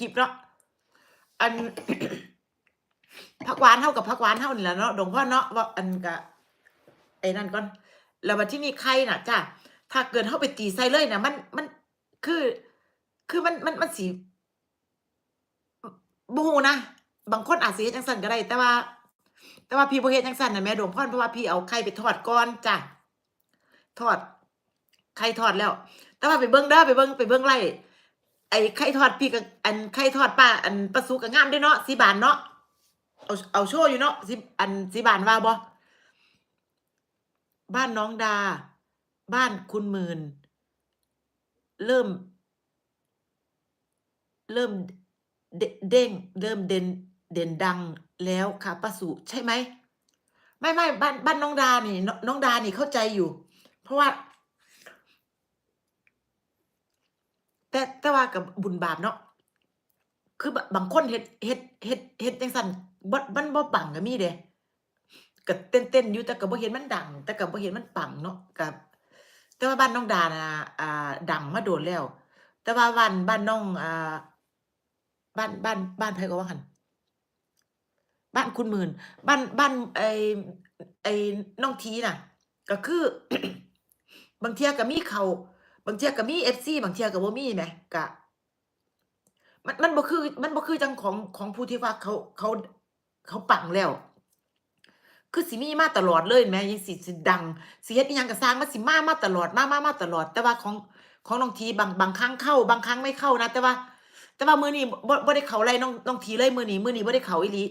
กิบเนาะอันผักหวานเท่ากับผักหวานเท่านี่แหละเนาะดงพ่อเนาะว่าอันกะไอ้นั่นก่อนแล้วมาที่นี่ไข่น่ะจ้าถ้าเกิดเข้าไปตีใส่เลยนะมันมันคือ คือมันมันมันสีบูนะบางคนอาจสิเฮ็ดจังสันก็ได้ แต่ว่า แต่ว่าพี่บ่เฮ็ดจังสันน่ะแม่ดวงพรเพราะว่าพี่เอาไข่ไปทอดก่อนจ้ะทอดไข่ทอดแล้ว แต่ว่าไปเบิ่งเด้อไปเบิ่งไปเบิ่งไล่ ไอ้ไข่ทอดพี่กับอันไข่ทอดป้า อันปลาสุก็งามด้เนาะสีบานเนาะเอาเอาโชว์อยู่เนาะสิอันสีบานว่าบ่บ้านน้องดา บ้านคุณหมื่น เริ่ม เริ่มเด้งเริ่มเด่นเด่นดังแล้วค่ะป้าสุใช่ไหมไม่ไม่บ้านบ้านน้องดานี่น้องดานี่เข้าใจอยู่ เพราะว่า แต่แต่ว่ากับบุญบาปเนาะคือบางคนเฮ็ดเฮ็ดเฮ็ดเฮ็ดจังซั่นบ่มันบ่ปังก็มีเด้ก็เต้นๆอยู่แต่ก็บ่เห็นมันดัง แต่ก็บ่เห็นมันปังเนาะก็แต่ว่าบ้านน้องดาน่ะอ่าดังมาโดนแล้ว แต่ว่าบ้านบ้านน้องอ่าบ้านบ้านบ้านไผก็ว่าหั่นบ้านคุณหมื่น บ้านบ้านไอไอน้องทีน่ะ ก็คือบางเทียก็มีเขา บางเทียก็มี FC บางเทียก็บ่มีแหมก็มันมันบ่คือ มันบ่คือจังของของผู้ที่ว่าเขาเขาเขาปังแล้ว คือสิมีมาตลอดเลยแหมยังสิสิดังสิเฮ็ดอิหยังก็สร้างมันสิมามาตลอดมามามาตลอด แต่ว่าของของน้องทีบางบางครั้งเข้า บางครั้งไม่เข้านะแต่ว่า แต่ว่ามือนี้บ่บ่ได้เข้าไล่น้องน้องทีเลยมือนี้มือนี้บ่ได้เข้าอีหลี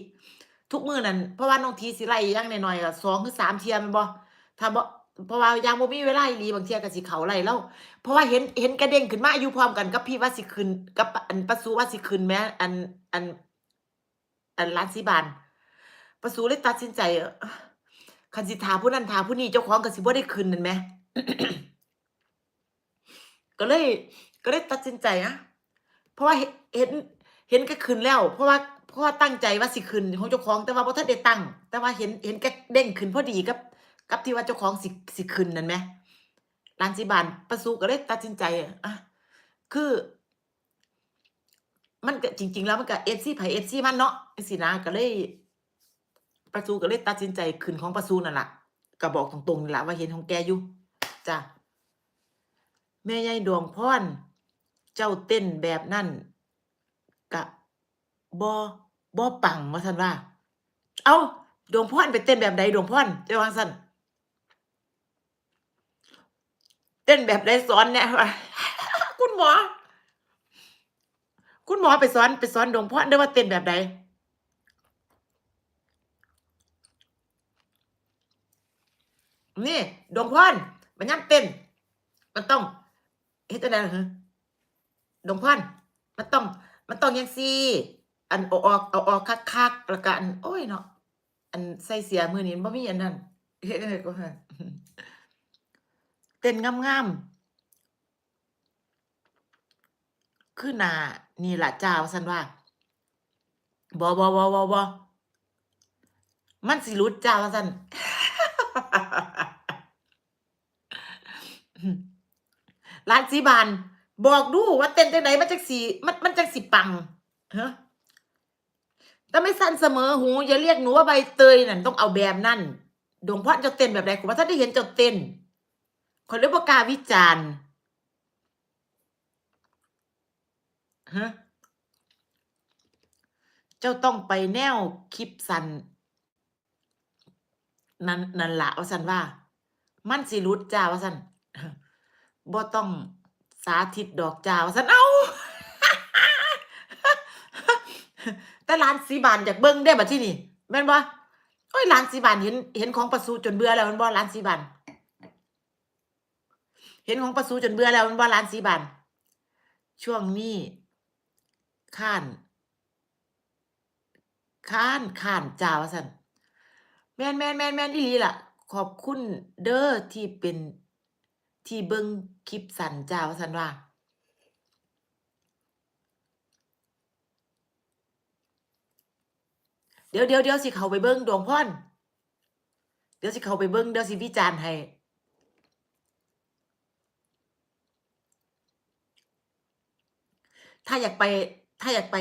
ทุกมือนั้นเพราะว่าน้องทีสิไล่อย่างน้อยๆก็2หรือ3เทียแม่นบ่ถ้าบ่ เพราะว่ายังบ่มีเวลาอีหลีบางเที่ยก็สิเขาไล่แล้วเพราะว่าเห็นเห็นกระเด้งขึ้นมาอายู่พร้อมกันกับพี่ว่าสิขึ้นกับอันปะสูว่าสิขึ้นแหมอันอัน อันร้านสีบานปะสูเลยตัดสินใจคันสิถาผู้นั้นถาผู้นี้เจ้าของก็สิบ่ได้ขึ้นนั่นแหมก็เลย ก็เลยตัดสินใจอะเพราะว่าเห็นเห็นเห็นก็ขึ้นแล้ว เพราะว่าเพราะว่าตั้งใจว่าสิขึ้นของเจ้าของแต่ว่าบ่ทันได้ตั้ง แต่ว่าเห็นเห็นแกเด้งขึ้นพอดีกับ กับที่ว่าเจ้าของสิสิขึ้นนั่นแหมร้านสิบานประสูก็เลยตัดสินใจอะคือ มันก็จริง ๆ แล้วมันก็ FC ไผ FC มันเนาะจังซี่นะก็เลยประสูก็เลยตัดสินใจขึ้นของประสูนั่นแหละก็บอกตรงๆนี่แหละว่าเห็นของแกอยู่จ้ะแม่ยายดวงพรเจ้าเต้นแบบนั้นกะบ่บ่ปังว่าซั่นว่า เอ้าดวงพรไปเต้นแบบใดดวงพรเจ้าว่าซั่นเต้นแบบใดสอนแน่ว่าคุณหมอ คุณหมอไปสอนไปสอนดวงพรเด้ว่าเต้นแบบใดนี่ดวงพรมันยามเต้น มันต้องเฮ็ดจังได๋ล่ะดวงพรมันต้อง มันต้องจังซี่ อันเอาออกเอาออกคักๆแล้วก็อันโอ๊ยเนาะอันใส่เสียมือนี้มันบ่มีอันนั้นเฮ็ดจังไดก็หั่น เต้นงามๆคือหน้านี่ล่ะจ้าวซันว่าบ่บ่บ่บ่บ่มันสิหลุดจ้าวซันร้านสีบานบอกดูว่าเต้นจังไดมันจังสิมันมันจังสิปังฮะถ้าไม่สั้นเสมอหูอย่าเรียกหนูว่าใบเตยนั่นต้องเอาแบบนั่นดวงพรเจ้าเต้นแบบใดกูว่าถ้าได้เห็นจ้าเต้น คนเรียกว่ากาวิจารณ์ฮะเจ้าต้องไปแนวคลิปสันนั่นนั่นละว่าสันว่า มันสิรุดจ้าว่าสันบ่ต้องสาธิตดอกจ้าว่าสันเอาแต่ร้านสีบานอยากเบิ่งได้บัดที่นี่แม่นบ่โอ้ยร้านสีบานเห็นเห็นของประสูจนเบื่อแล้วแมันบ่ร้านสีบาน เห็นของประสูจนเบื่อแล้วมันบ่าร้านสีบานช่วงนี้ข้านค้านค้านจาว่าสันแม่นแม่นแม่นแม่นอีหลีล่ะ ขอบคุณเด้อที่เป็นที่เบิ่งคลิปสันจาว่าสันว่าเดี๋ยวเดี๋ยวเดี๋ยวสิเขาไปเบิ่งดวงพรเดี๋ยวสิเขาไปเบิ่งเดี๋ยวสิวิจารณ์ให้ ถ้าอยากไปถ้าอยากไป